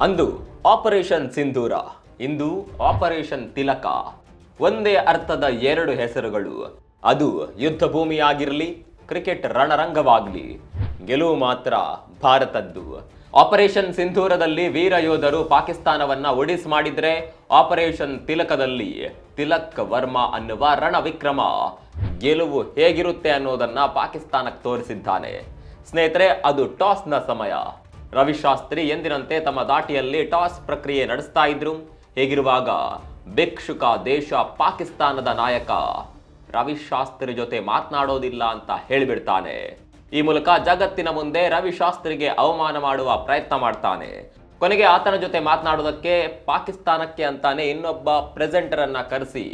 ಅಂದು ಆಪರೇಷನ್ ಸಿಂಧೂರ, ಇಂದು ಆಪರೇಷನ್ ತಿಲಕ. ಒಂದೇ ಅರ್ಥದ ಎರಡು ಹೆಸರುಗಳು. ಅದು ಯುದ್ಧ ಭೂಮಿಯಾಗಿರಲಿ ಕ್ರಿಕೆಟ್ ರಣರಂಗವಾಗಲಿ. ಗೆಲುವು ಮಾತ್ರ ಭಾರತದ್ದು. ಆಪರೇಷನ್ ಸಿಂಧೂರದಲ್ಲಿ ವೀರ ಯೋಧರು ಪಾಕಿಸ್ತಾನವನ್ನ ಒಡಿಸ್ ಮಾಡಿದ್ರೆ ಆಪರೇಷನ್ ತಿಲಕದಲ್ಲಿ ತಿಲಕ್ ವರ್ಮಾ ಅನ್ನುವ ರಣವಿಕ್ರಮ. ಗೆಲುವು ಹೇಗಿರುತ್ತೆ ಅನ್ನೋದನ್ನ ಪಾಕಿಸ್ತಾನಕ್ಕೆ ತೋರಿಸಿದ್ದಾನೆ. ಸ್ನೇಹಿತರೆ, ಅದು ಟಾಸ್ನ ಸಮಯ. ರವಿಶಾಸ್ತ್ರಿ ಎಂದಿನಂತೆ ತಮ್ಮ ದಾಟಿಯಲ್ಲಿ ಟಾಸ್ ಪ್ರಕ್ರಿಯೆ ನಡೆಸ್ತಾ ಇದ್ರು. ಹೇಗಿರುವಾಗ ಭಿಕ್ಷುಕ ದೇಶ ಪಾಕಿಸ್ತಾನದ ನಾಯಕ ರವಿಶಾಸ್ತ್ರಿ ಜೊತೆ ಮಾತನಾಡೋದಿಲ್ಲ ಅಂತ ಹೇಳಿಬಿಡ್ತಾನೆ. ಈ ಮೂಲಕ ಜಗತ್ತಿನ ಮುಂದೆ ರವಿಶಾಸ್ತ್ರಿಗೆ ಅವಮಾನ ಮಾಡುವ ಪ್ರಯತ್ನ ಮಾಡ್ತಾನೆ. ಕೊನೆಗೆ ಆತನ ಜೊತೆ ಮಾತನಾಡೋದಕ್ಕೆ ಪಾಕಿಸ್ತಾನಕ್ಕೆ ಅಂತಾನೆ ಇನ್ನೊಬ್ಬ ಪ್ರೆಸೆಂಟರನ್ನ ಕರೆಸಿ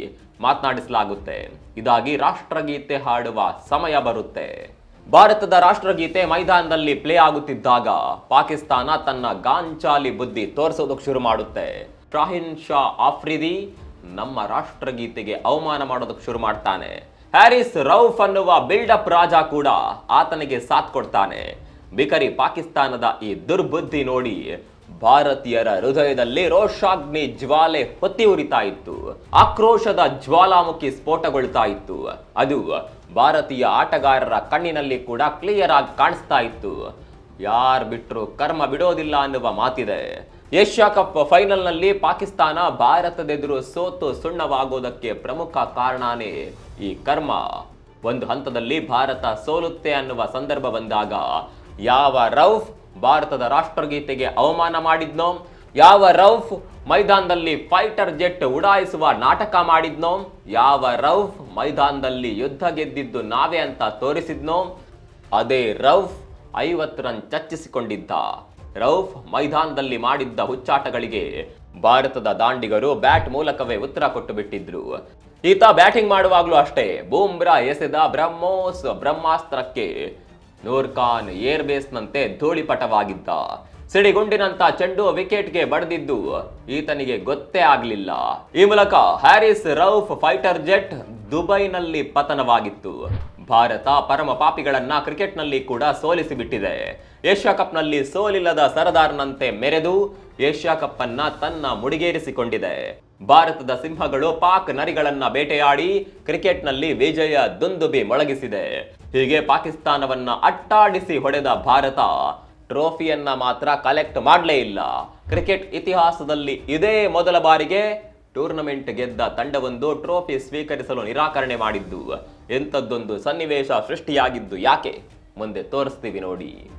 ಮಾತನಾಡಿಸಲಾಗುತ್ತೆ. ಇದಾಗಿ ರಾಷ್ಟ್ರಗೀತೆ ಹಾಡುವ ಸಮಯ ಬರುತ್ತೆ. ಭಾರತದ ರಾಷ್ಟ್ರಗೀತೆ ಮೈದಾನದಲ್ಲಿ ಪ್ಲೇ ಆಗುತ್ತಿದ್ದಾಗ ಪಾಕಿಸ್ತಾನ ತನ್ನ ಗಾಂಚಾಲಿ ಬುದ್ಧಿ ತೋರಿಸೋದಕ್ಕೆ ಶುರು ಮಾಡುತ್ತೆ. ಶಾಹಿನ್ ಶಾ ಆಫ್ರಿದಿ ನಮ್ಮ ರಾಷ್ಟ್ರಗೀತೆಗೆ ಅವಮಾನ ಮಾಡೋದಕ್ಕೆ ಶುರು ಮಾಡ್ತಾನೆ. ಹ್ಯಾರಿಸ್ ರೌಫ್ ಅನ್ನುವ ಬಿಲ್ಡಪ್ ರಾಜ ಕೂಡ ಆತನಿಗೆ ಸಾಥ್ ಕೊಡ್ತಾನೆ. ಬಿಕರಿ ಪಾಕಿಸ್ತಾನದ ಈ ದುರ್ಬುದ್ಧಿ ನೋಡಿ ಭಾರತೀಯರ ಹೃದಯದಲ್ಲಿ ರೋಷಾಗ್ನಿ ಜ್ವಾಲೆ ಹೊತ್ತಿ ಉರಿತಾ ಇತ್ತು. ಆಕ್ರೋಶದ ಜ್ವಾಲಾಮುಖಿ ಸ್ಫೋಟಗೊಳ್ತಾ ಇತ್ತು. ಅದು ಭಾರತೀಯ ಆಟಗಾರರ ಕಣ್ಣಿನಲ್ಲಿ ಕೂಡ ಕ್ಲಿಯರ್ ಆಗಿ ಕಾಣಿಸ್ತಾ ಇತ್ತು. ಯಾರ್ ಬಿಟ್ರು ಕರ್ಮ ಬಿಡೋದಿಲ್ಲ ಅನ್ನುವ ಮಾತಿದೆ. ಏಷ್ಯಾ ಕಪ್ ಫೈನಲ್ನಲ್ಲಿ ಪಾಕಿಸ್ತಾನ ಭಾರತದೆದುರು ಸೋತು ಸುಣ್ಣವಾಗೋದಕ್ಕೆ ಪ್ರಮುಖ ಕಾರಣನೇ ಈ ಕರ್ಮ. ಒಂದು ಹಂತದಲ್ಲಿ ಭಾರತ ಸೋಲುತ್ತೆ ಅನ್ನುವ ಸಂದರ್ಭ ಬಂದಾಗ ಯಾವ ರೌಫ್ ಭಾರತದ ರಾಷ್ಟ್ರಗೀತೆಗೆ ಅವಮಾನ ಮಾಡಿದ್ನೋ? ಯಾವ ರೌಫ್ ಮೈದಾನದಲ್ಲಿ ಫೈಟರ್ ಜೆಟ್ ಉಡಾಯಿಸುವ ನಾಟಕ ಮಾಡಿದ್ನೋ? ಯಾವ ರೌಫ್ ಮೈದಾನದಲ್ಲಿ ಯುದ್ಧ ಗೆದ್ದಿದ್ದು ನಾವೇ ಅಂತ ತೋರಿಸಿದ್ನೋ? ಅದೇ ರೌಫ್ ಐವತ್ತು ರನ್ ಚರ್ಚಿಸಿಕೊಂಡಿದ್ದ ರೌಫ್ ಮೈದಾನದಲ್ಲಿ ಮಾಡಿದ್ದ ಹುಚ್ಚಾಟಗಳಿಗೆ ಭಾರತದ ದಾಂಡಿಗರು ಬ್ಯಾಟ್ ಮೂಲಕವೇ ಉತ್ತರ ಕೊಟ್ಟು ಬಿಟ್ಟಿದ್ರು ಈತ ಬ್ಯಾಟಿಂಗ್ ಮಾಡುವಾಗಲೂ ಅಷ್ಟೇ, ಬೂಮ್ರಾ ಎಸೆದ ಬ್ರಹ್ಮೋಸ್ ಬ್ರಹ್ಮಾಸ್ತ್ರಕ್ಕೆ ನೂರ್ಖಾನ್ ಏರ್ಬೇಸ್ನಂತೆ ಏರ್ ಬೇಸ್ನಂತೆ ಧೂಳಿಪಟವಾಗಿದ್ದ. ಸಿಡಿಗುಂಡಿನಂತ ಚೆಂಡು ವಿಕೆಟ್ಗೆ ಬಡಿದಿದ್ದು ಈತನಿಗೆ ಗೊತ್ತೇ ಆಗ್ಲಿಲ್ಲ. ಈ ಮೂಲಕ ಹ್ಯಾರಿಸ್ ರೌಫ್ ಫೈಟರ್ ಜೆಟ್ ದುಬೈನಲ್ಲಿ ಪತನವಾಗಿತ್ತು. ಭಾರತ ಪರಮ ಪಾಪಿಗಳನ್ನ ಕ್ರಿಕೆಟ್ನಲ್ಲಿ ಕೂಡ ಸೋಲಿಸಿ ಬಿಟ್ಟಿದೆ ಏಷ್ಯಾ ಕಪ್ನಲ್ಲಿ ಸೋಲಿಲ್ಲದ ಸರದಾರನಂತೆ ಮೆರೆದು ಏಷ್ಯಾ ಕಪ್ ಅನ್ನ ತನ್ನ ಮುಡಿಗೇರಿಸಿಕೊಂಡಿದೆ. ಭಾರತದ ಸಿಂಹಗಳು ಪಾಕ್ ನರಿಗಳನ್ನ ಬೇಟೆಯಾಡಿ ಕ್ರಿಕೆಟ್ನಲ್ಲಿ ವಿಜಯ ದುಂದುಬಿ ಮೊಳಗಿಸಿದೆ. ಹೀಗೆ ಪಾಕಿಸ್ತಾನವನ್ನ ಅಟ್ಟಾಡಿಸಿ ಹೊಡೆದ ಭಾರತ ಟ್ರೋಫಿಯನ್ನ ಮಾತ್ರ ಕಲೆಕ್ಟ್ ಮಾಡಲೇ ಇಲ್ಲ. ಕ್ರಿಕೆಟ್ ಇತಿಹಾಸದಲ್ಲಿ ಇದೇ ಮೊದಲ ಬಾರಿಗೆ ಟೂರ್ನಮೆಂಟ್ ಗೆದ್ದ ತಂಡವೊಂದು ಟ್ರೋಫಿ ಸ್ವೀಕರಿಸಲು ನಿರಾಕರಣೆ ಮಾಡಿದ್ದು. ಎಂಥದ್ದೊಂದು ಸನ್ನಿವೇಶ ಸೃಷ್ಟಿಯಾಗಿದ್ದು ಯಾಕೆ? ಮುಂದೆ ತೋರಿಸ್ತೀವಿ ನೋಡಿ.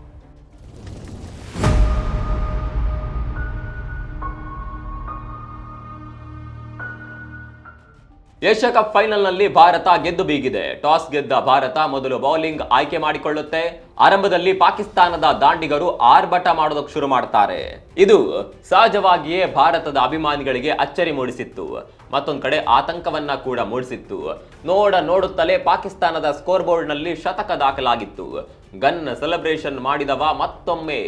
ಏಷ್ಯಾ ಕಪ್ ಫೈನಲ್ನಲ್ಲಿ ಭಾರತ ಗೆದ್ದು ಬೀಗಿದೆ. ಟಾಸ್ ಗೆದ್ದ ಭಾರತ ಮೊದಲು ಬೌಲಿಂಗ್ ಆಯ್ಕೆ ಮಾಡಿಕೊಳ್ಳುತ್ತೆ. ಆರಂಭದಲ್ಲಿ ಪಾಕಿಸ್ತಾನದ ದಾಂಡಿಗರು ಆರ್ಭಟ ಮಾಡೋದಕ್ಕೆ ಶುರು ಮಾಡ್ತಾರೆ. ಇದು ಸಹಜವಾಗಿಯೇ ಭಾರತದ ಅಭಿಮಾನಿಗಳಿಗೆ ಅಚ್ಚರಿ ಮೂಡಿಸಿತ್ತು. ಮತ್ತೊಂದು ಕಡೆ ಆತಂಕವನ್ನ ಕೂಡ ಮೂಡಿಸಿತ್ತು. ನೋಡ ನೋಡುತ್ತಲೇ ಪಾಕಿಸ್ತಾನದ ಸ್ಕೋರ್ ಬೋರ್ಡ್ನಲ್ಲಿ ಶತಕ ದಾಖಲಾಗಿತ್ತು. ಗನ್ ಸೆಲೆಬ್ರೇಷನ್ ಮಾಡಿದವ ಮತ್ತೊಮ್ಮೆ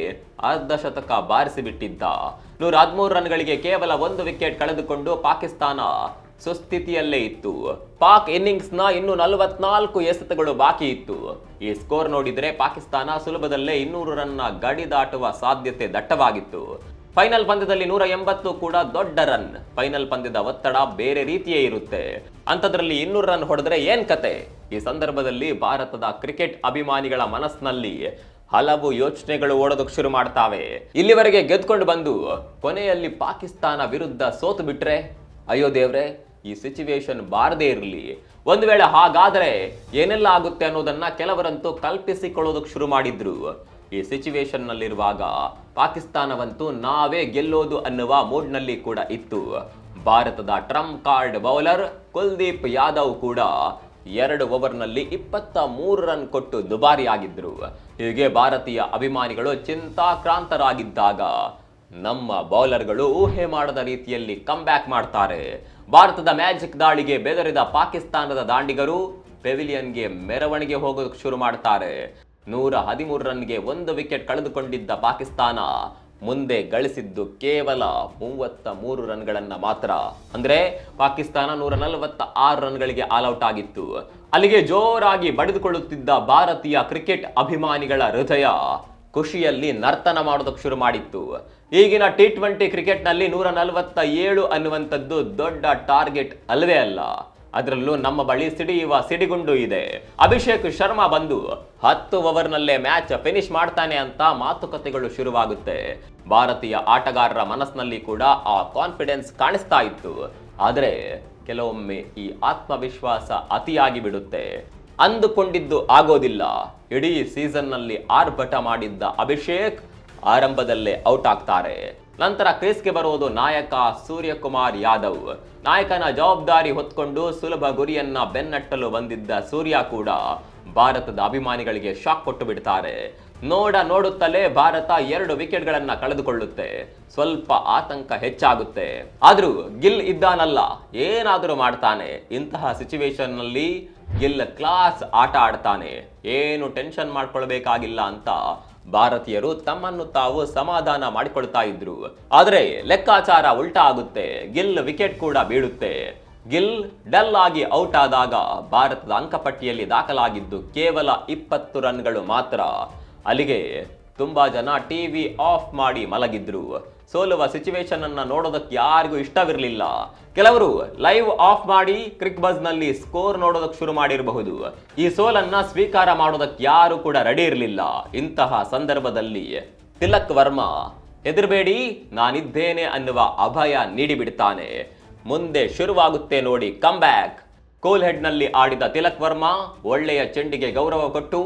ಅರ್ಧ ಶತಕ ಬಾರಿಸಿಬಿಟ್ಟಿದ್ದ. ನೂರ ಹದಿಮೂರು ರನ್ಗಳಿಗೆ ಕೇವಲ ಒಂದು ವಿಕೆಟ್ ಕಳೆದುಕೊಂಡು ಪಾಕಿಸ್ತಾನ ಸುಸ್ಥಿತಿಯಲ್ಲೇ ಇತ್ತು. ಪಾಕ್ ಇನ್ನಿಂಗ್ಸ್ನ ಇನ್ನು ನಲವತ್ನಾಲ್ಕು ಎಸೆತಗಳು ಬಾಕಿ ಇತ್ತು. ಈ ಸ್ಕೋರ್ ನೋಡಿದ್ರೆ ಪಾಕಿಸ್ತಾನ ಸುಲಭದಲ್ಲೇ ಇನ್ನೂರು ರನ್ನ ಗಡಿ ದಾಟುವ ಸಾಧ್ಯತೆ ದಟ್ಟವಾಗಿತ್ತು. ಫೈನಲ್ ಪಂದ್ಯದಲ್ಲಿ ನೂರ ಎಂಬತ್ತು ಕೂಡ ದೊಡ್ಡ ರನ್. ಫೈನಲ್ ಪಂದ್ಯದ ಒತ್ತಡ ಬೇರೆ ರೀತಿಯೇ ಇರುತ್ತೆ. ಅಂಥದ್ರಲ್ಲಿ ಇನ್ನೂರು ರನ್ ಹೊಡೆದ್ರೆ ಏನ್ ಕತೆ? ಈ ಸಂದರ್ಭದಲ್ಲಿ ಭಾರತದ ಕ್ರಿಕೆಟ್ ಅಭಿಮಾನಿಗಳ ಮನಸ್ಸಿನಲ್ಲಿ ಹಲವು ಯೋಚನೆಗಳು ಓಡೋದಕ್ಕೆ ಶುರು ಮಾಡ್ತಾವೆ. ಇಲ್ಲಿವರೆಗೆ ಗೆದ್ಕೊಂಡು ಬಂದು ಕೊನೆಯಲ್ಲಿ ಪಾಕಿಸ್ತಾನ ವಿರುದ್ಧ ಸೋತು ಬಿಟ್ರೆ, ಅಯ್ಯೋ ದೇವ್ರೆ ಈ ಸಿಚುವೇಶನ್ ಬಾರದೇ ಇರಲಿ. ಒಂದು ವೇಳೆ ಹಾಗಾದರೆ ಏನೆಲ್ಲ ಆಗುತ್ತೆ ಅನ್ನೋದನ್ನ ಕೆಲವರಂತೂ ಕಲ್ಪಿಸಿಕೊಳ್ಳೋದಕ್ಕೆ ಶುರು ಮಾಡಿದ್ರು. ಈ ಸಿಚುವೇಶನ್ ನಲ್ಲಿರುವಾಗ ಪಾಕಿಸ್ತಾನವಂತೂ ನಾವೇ ಗೆಲ್ಲೋದು ಅನ್ನುವ ಮೂಡ್ನಲ್ಲಿ ಕೂಡ ಇತ್ತು. ಭಾರತದ Trump card bowler Kuldeep Yadav ಕೂಡ ಎರಡು ಓವರ್ನಲ್ಲಿ ಇಪ್ಪತ್ತ ಮೂರು ರನ್ ಕೊಟ್ಟು ದುಬಾರಿಯಾಗಿದ್ದರು ಹೀಗೆ ಭಾರತೀಯ ಅಭಿಮಾನಿಗಳು ಚಿಂತಾಕ್ರಾಂತರಾಗಿದ್ದಾಗ ನಮ್ಮ ಬೌಲರ್ಗಳು ಊಹೆ ಮಾಡದ ರೀತಿಯಲ್ಲಿ ಬ್ಯಾಕ್ ಮಾಡ್ತಾರೆ. ಭಾರತದ ಮ್ಯಾಜಿಕ್ ದಾಳಿಗೆ ಬೆದರಿದ ಪಾಕಿಸ್ತಾನದ ದಾಂಡಿಗರು ಪೆವಿಲಿಯನ್ಗೆ ಮೆರವಣಿಗೆ ಹೋಗೋದಕ್ಕೆ ಶುರು ಮಾಡ್ತಾರೆ. ನೂರ ಹದಿಮೂರು ರನ್ಗೆ ಒಂದು ವಿಕೆಟ್ ಕಳೆದುಕೊಂಡಿದ್ದ ಪಾಕಿಸ್ತಾನ ಮುಂದೆ ಗಳಿಸಿದ್ದು ಕೇವಲ ಮೂವತ್ತ ಮೂರು ರನ್ಗಳನ್ನ ಮಾತ್ರ. ಅಂದ್ರೆ ಪಾಕಿಸ್ತಾನ ನೂರ ನಲವತ್ತ ಆರು ರನ್ಗಳಿಗೆ ಆಲ್ಔಟ್ ಆಗಿತ್ತು. ಅಲ್ಲಿಗೆ ಜೋರಾಗಿ ಬಡಿದುಕೊಳ್ಳುತ್ತಿದ್ದ ಭಾರತೀಯ ಕ್ರಿಕೆಟ್ ಅಭಿಮಾನಿಗಳ ಹೃದಯ ಖುಷಿಯಲ್ಲಿ ನರ್ತನ ಮಾಡೋದಕ್ಕೆ ಶುರು ಮಾಡಿತ್ತು. ಈಗಿನ ಟಿ ಟ್ವೆಂಟಿ ಕ್ರಿಕೆಟ್ನಲ್ಲಿ ನೂರ ನಲವತ್ತ ಏಳು ಅನ್ನುವಂಥದ್ದು ದೊಡ್ಡ ಟಾರ್ಗೆಟ್ ಅಲ್ಲವೇ ಅಲ್ಲ. ಅದರಲ್ಲೂ ನಮ್ಮ ಬಳಿ ಸಿಡಿಯುವ ಸಿಡಿಗುಂಡು ಇದೆ. ಅಭಿಷೇಕ್ ಶರ್ಮಾ ಬಂದು ಹತ್ತು ಓವರ್ನಲ್ಲೇ ಮ್ಯಾಚ್ ಫಿನಿಶ್ ಮಾಡ್ತಾನೆ ಅಂತ ಮಾತುಕತೆಗಳು ಶುರುವಾಗುತ್ತೆ. ಭಾರತೀಯ ಆಟಗಾರರ ಮನಸ್ಸಿನಲ್ಲಿ ಕೂಡ ಆ ಕಾನ್ಫಿಡೆನ್ಸ್ ಕಾಣಿಸ್ತಾ ಇತ್ತು. ಆದರೆ ಕೆಲವೊಮ್ಮೆ ಈ ಆತ್ಮವಿಶ್ವಾಸ ಅತಿಯಾಗಿ ಬಿಡುತ್ತೆ. ಅಂದುಕೊಂಡಿದ್ದು ಆಗೋದಿಲ್ಲ. ಇಡೀ ಸೀಸನ್ನಲ್ಲಿ ಆರ್ಭಟ ಮಾಡಿದ್ದ ಅಭಿಷೇಕ್ ಆರಂಭದಲ್ಲೇ ಔಟ್ ಆಗ್ತಾರೆ. ನಂತರ ಕ್ರೀಸ್ಗೆ ಬರುವುದು ನಾಯಕ ಸೂರ್ಯಕುಮಾರ್ ಯಾದವ್. ನಾಯಕನ ಜವಾಬ್ದಾರಿ ಹೊತ್ಕೊಂಡು ಸುಲಭ ಗುರಿಯನ್ನ ಬೆನ್ನಟ್ಟಲು ಬಂದಿದ್ದ ಸೂರ್ಯ ಕೂಡ ಭಾರತದ ಅಭಿಮಾನಿಗಳಿಗೆ ಶಾಕ್ ಕೊಟ್ಟು ಬಿಡ್ತಾರೆ. ನೋಡ ನೋಡುತ್ತಲೇ ಭಾರತ ಎರಡು ವಿಕೆಟ್ಗಳನ್ನ ಕಳೆದುಕೊಳ್ಳುತ್ತೆ. ಸ್ವಲ್ಪ ಆತಂಕ ಹೆಚ್ಚಾಗುತ್ತೆ. ಆದ್ರೂ ಗಿಲ್ ಇದ್ದಾನಲ್ಲ, ಏನಾದರೂ ಮಾಡ್ತಾನೆ. ಇಂತಹ ಸಿಚುವೇಶನ್ನಲ್ಲಿ ಗಿಲ್ ಕ್ಲಾಸ್ ಆಟ ಆಡ್ತಾನೆ. ಏನು ಟೆನ್ಷನ್ ಮಾಡ್ಕೊಳ್ಬೇಕಾಗಿಲ್ಲ ಅಂತ ಭಾರತೀಯರು ತಮ್ಮನ್ನು ತಾವು ಸಮಾಧಾನ ಮಾಡಿಕೊಳ್ತಾ ಇದ್ರು. ಆದರೆ ಲೆಕ್ಕಾಚಾರ ಉಲ್ಟಾ ಆಗುತ್ತೆ. ಗಿಲ್ ವಿಕೆಟ್ ಕೂಡ ಬೀಳುತ್ತೆ. ಗಿಲ್ ಡಲ್ ಆಗಿ ಔಟ್ ಆದಾಗ ಭಾರತದ ಅಂಕಪಟ್ಟಿಯಲ್ಲಿ ದಾಖಲಾಗಿದ್ದು ಕೇವಲ ಇಪ್ಪತ್ತು ರನ್ಗಳು ಮಾತ್ರ. ಅಲ್ಲಿಗೆ ತುಂಬಾ ಜನ ಟಿವಿ ಆಫ್ ಮಾಡಿ ಮಲಗಿದ್ರು. ಸೋಲುವ ಸಿಚುವೇಶನ್ ಅನ್ನ ನೋಡೋದಕ್ಕೆ ಯಾರಿಗೂ ಇಷ್ಟವಿರಲಿಲ್ಲ. ಕೆಲವರು ಲೈವ್ ಆಫ್ ಮಾಡಿ ಕ್ರಿಕ್ ಬಸ್ನಲ್ಲಿ ಸ್ಕೋರ್ ನೋಡೋದಕ್ಕೆ ಶುರು ಮಾಡಿರಬಹುದು. ಈ ಸೋಲನ್ನ ಸ್ವೀಕಾರ ಮಾಡೋದಕ್ಕೆ ಯಾರು ಕೂಡ ರೆಡಿ ಇರಲಿಲ್ಲ. ಇಂತಹ ಸಂದರ್ಭದಲ್ಲಿ ತಿಲಕ್ ವರ್ಮಾ ಹೆದರ್ಬೇಡಿ ನಾನಿದ್ದೇನೆ ಅನ್ನುವ ಅಭಯ ನೀಡಿಬಿಡ್ತಾನೆ. ಮುಂದೆ ಶುರುವಾಗುತ್ತೆ ನೋಡಿ ಕಮ್ ಬ್ಯಾಕ್ ಕೋಲ್ ಹೆಡ್ನಲ್ಲಿ ಆಡಿದ ತಿಲಕ್ ವರ್ಮಾ ಒಳ್ಳೆಯ ಚೆಂಡಿಗೆ ಗೌರವ ಕೊಟ್ಟು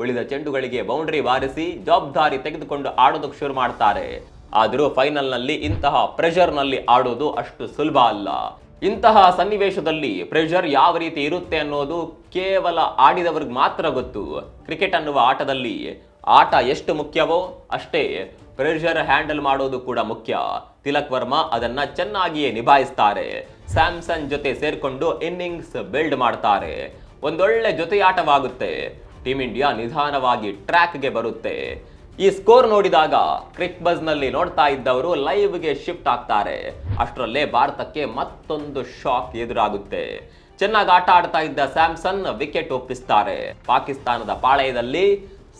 ಉಳಿದ ಚೆಂಡುಗಳಿಗೆ ಬೌಂಡ್ರಿ ಬಾರಿಸಿ ಜವಾಬ್ದಾರಿ ತೆಗೆದುಕೊಂಡು ಆಡೋದಕ್ಕೆ ಶುರು ಮಾಡ್ತಾರೆ. ಆದರೂ ಫೈನಲ್ನಲ್ಲಿ ಇಂತಹ ಪ್ರೆಷರ್ನಲ್ಲಿ ಆಡೋದು ಅಷ್ಟು ಸುಲಭ ಅಲ್ಲ. ಇಂತಹ ಸನ್ನಿವೇಶದಲ್ಲಿ ಪ್ರೆಷರ್ ಯಾವ ರೀತಿ ಇರುತ್ತೆ ಅನ್ನೋದು ಕೇವಲ ಆಡಿದವ್ರಿಗೆ ಮಾತ್ರ ಗೊತ್ತು. ಕ್ರಿಕೆಟ್ ಅನ್ನುವ ಆಟದಲ್ಲಿ ಆಟ ಎಷ್ಟು ಮುಖ್ಯವೋ ಅಷ್ಟೇ ಪ್ರೆಷರ್ ಹ್ಯಾಂಡಲ್ ಮಾಡೋದು ಕೂಡ ಮುಖ್ಯ. ತಿಲಕ್ ವರ್ಮಾ ಅದನ್ನ ಚೆನ್ನಾಗಿಯೇ ನಿಭಾಯಿಸ್ತಾರೆ. ಸ್ಯಾಮ್ಸನ್ ಜೊತೆ ಸೇರ್ಕೊಂಡು ಇನ್ನಿಂಗ್ಸ್ ಬಿಲ್ಡ್ ಮಾಡ್ತಾರೆ. ಒಂದೊಳ್ಳೆ ಜೊತೆಯಾಟವಾಗುತ್ತೆ. ಟೀಮ್ ಇಂಡಿಯಾ ನಿಧಾನವಾಗಿ ಟ್ರ್ಯಾಕ್ಗೆ ಬರುತ್ತೆ. ಈ ಸ್ಕೋರ್ ನೋಡಿದಾಗ ಕ್ರಿಕ್ ಬಸ್ನಲ್ಲಿ ನೋಡ್ತಾ ಇದ್ದವರು ಲೈವ್ಗೆ ಶಿಫ್ಟ್ ಆಗ್ತಾರೆ. ಅಷ್ಟರಲ್ಲೇ ಭಾರತಕ್ಕೆ ಮತ್ತೊಂದು ಶಾಕ್ ಎದುರಾಗುತ್ತೆ. ಚೆನ್ನಾಗಿ ಆಟ ಆಡ್ತಾ ಇದ್ದ ಸ್ಯಾಮ್ಸನ್ ವಿಕೆಟ್ ಒಪ್ಪಿಸ್ತಾರೆ. ಪಾಕಿಸ್ತಾನದ ಪಾಳೆಯದಲ್ಲಿ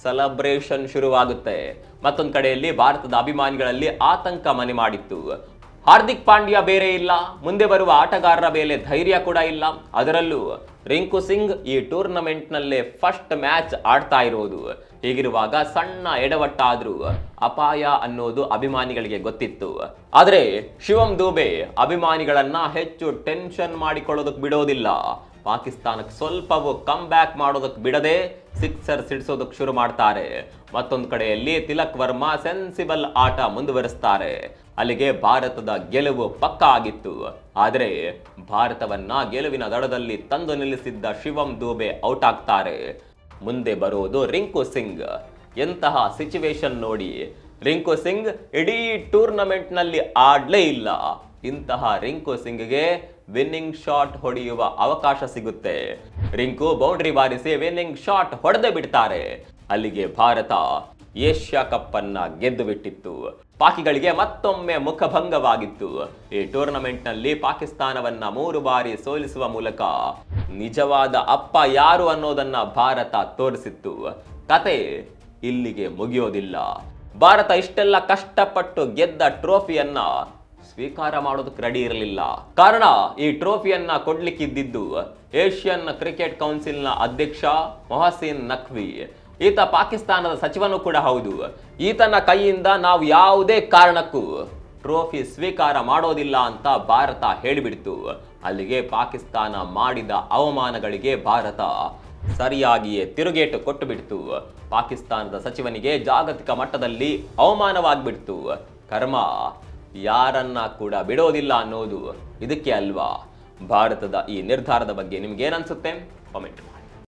ಸೆಲೆಬ್ರೇಷನ್ ಶುರುವಾಗುತ್ತೆ. ಮತ್ತೊಂದು ಕಡೆಯಲ್ಲಿ ಭಾರತದ ಅಭಿಮಾನಿಗಳಲ್ಲಿ ಆತಂಕ ಮನೆ ಮಾಡಿತ್ತು. ಹಾರ್ದಿಕ್ ಪಾಂಡ್ಯ ಬೇರೆ ಇಲ್ಲ. ಮುಂದೆ ಬರುವ ಆಟಗಾರರ ಮೇಲೆ ಧೈರ್ಯ ಕೂಡ ಇಲ್ಲ. ಅದರಲ್ಲೂ ರಿಂಕು ಸಿಂಗ್ ಈ ಟೂರ್ನಮೆಂಟ್ನಲ್ಲೇ ಫಸ್ಟ್ ಮ್ಯಾಚ್ ಆಡ್ತಾ ಇರೋದು. ಹೀಗಿರುವಾಗ ಸಣ್ಣ ಎಡವಟ್ಟಾದ್ರೂ ಅಪಾಯ ಅನ್ನೋದು ಅಭಿಮಾನಿಗಳಿಗೆ ಗೊತ್ತಿತ್ತು. ಆದರೆ ಶಿವಂ ದೂಬೆ ಅಭಿಮಾನಿಗಳನ್ನ ಹೆಚ್ಚು ಟೆನ್ಷನ್ ಮಾಡಿಕೊಳ್ಳೋದಕ್ಕೆ ಬಿಡೋದಿಲ್ಲ. ಪಾಕಿಸ್ತಾನಕ್ಕೆ ಸ್ವಲ್ಪವೂ ಕಮ್ ಬ್ಯಾಕ್ ಮಾಡೋದಕ್ಕೆ ಬಿಡದೆ ಸಿಕ್ಸರ್ ಸಿಡಿಸೋದಕ್ಕೆ ಶುರು ಮಾಡ್ತಾರೆ. ಮತ್ತೊಂದು ಕಡೆಯಲ್ಲಿ ತಿಲಕ್ ವರ್ಮಾ ಸೆನ್ಸಿಬಲ್ ಆಟ ಮುಂದುವರಿಸ್ತಾರೆ. ಅಲ್ಲಿಗೆ ಭಾರತದ ಗೆಲುವು ಪಕ್ಕ ಆಗಿತ್ತು. ಆದರೆ ಭಾರತವನ್ನ ಗೆಲುವಿನ ದಡದಲ್ಲಿ ತಂದು ನಿಲ್ಲಿಸಿದ್ದ ಶಿವಂ ದೂಬೆ ಔಟ್ ಆಗ್ತಾರೆ. ಮುಂದೆ ಬರುವುದು ರಿಂಕು ಸಿಂಗ್. ಎಂತಹ ಸಿಚುವೇಶನ್ ನೋಡಿ. ರಿಂಕು ಸಿಂಗ್ ಇಡೀ ಟೂರ್ನಮೆಂಟ್ನಲ್ಲಿ ಆಡ್ಲೇ ಇಲ್ಲ. ಇಂತಹ ರಿಂಕು ಸಿಂಗ್ಗೆ ವಿನ್ನಿಂಗ್ ಶಾಟ್ ಹೊಡೆಯುವ ಅವಕಾಶ ಸಿಗುತ್ತೆ. ರಿಂಕು ಬೌಂಡ್ರಿ ಬಾರಿಸಿ ವಿನ್ನಿಂಗ್ ಶಾಟ್ ಹೊಡೆದು ಬಿಡ್ತಾರೆ. ಅಲ್ಲಿಗೆ ಭಾರತ ಏಷ್ಯಾ ಕಪ್ ಅನ್ನ ಗೆದ್ದು ಬಿಟ್ಟಿತ್ತು ಪಾಕಿಗಳಿಗೆ ಮತ್ತೊಮ್ಮೆ ಮುಖಭಂಗವಾಗಿತ್ತು. ಈ ಟೂರ್ನಮೆಂಟ್ನಲ್ಲಿ ಪಾಕಿಸ್ತಾನವನ್ನ ಮೂರು ಬಾರಿ ಸೋಲಿಸುವ ಮೂಲಕ ನಿಜವಾದ ಅಪ್ಪ ಯಾರು ಅನ್ನೋದನ್ನ ಭಾರತ ತೋರಿಸಿತ್ತು. ಕತೆ ಇಲ್ಲಿಗೆ ಮುಗಿಯೋದಿಲ್ಲ. ಭಾರತ ಇಷ್ಟೆಲ್ಲ ಕಷ್ಟಪಟ್ಟು ಗೆದ್ದ ಟ್ರೋಫಿಯನ್ನ ಸ್ವೀಕಾರ ಮಾಡೋದಕ್ಕೆ ರೆಡಿ ಇರಲಿಲ್ಲ. ಕಾರಣ, ಈ ಟ್ರೋಫಿಯನ್ನ ಕೊಡ್ಲಿಕ್ಕಿದ್ದಿದ್ದು ಏಷ್ಯನ್ ಕ್ರಿಕೆಟ್ ಕೌನ್ಸಿಲ್ನ ಅಧ್ಯಕ್ಷ ಮೊಹಸಿನ್ ನಖ್ವಿ. ಈತ ಪಾಕಿಸ್ತಾನದ ಸಚಿವನು ಕೂಡ ಹೌದು. ಈತನ ಕೈಯಿಂದ ನಾವು ಯಾವುದೇ ಕಾರಣಕ್ಕೂ ಟ್ರೋಫಿ ಸ್ವೀಕಾರ ಮಾಡೋದಿಲ್ಲ ಅಂತ ಭಾರತ ಹೇಳಿಬಿಡ್ತು. ಅಲ್ಲಿಗೆ ಪಾಕಿಸ್ತಾನ ಮಾಡಿದ ಅವಮಾನಗಳಿಗೆ ಭಾರತ ಸರಿಯಾಗಿಯೇ ತಿರುಗೇಟು ಕೊಟ್ಟು ಬಿಡ್ತು ಪಾಕಿಸ್ತಾನದ ಸಚಿವನಿಗೆ ಜಾಗತಿಕ ಮಟ್ಟದಲ್ಲಿ ಅವಮಾನವಾಗಿಬಿಡ್ತು. ಕರ್ಮ ಯಾರನ್ನ ಕೂಡ ಬಿಡೋದಿಲ್ಲ ಅನ್ನೋದು ಇದಕ್ಕೆ ಅಲ್ವಾ? ಭಾರತದ ಈ ನಿರ್ಧಾರದ ಬಗ್ಗೆ ನಿಮ್ಗೆ ಏನನ್ಸುತ್ತೆ ಕಾಮೆಂಟ್ ಮಾಡಿ.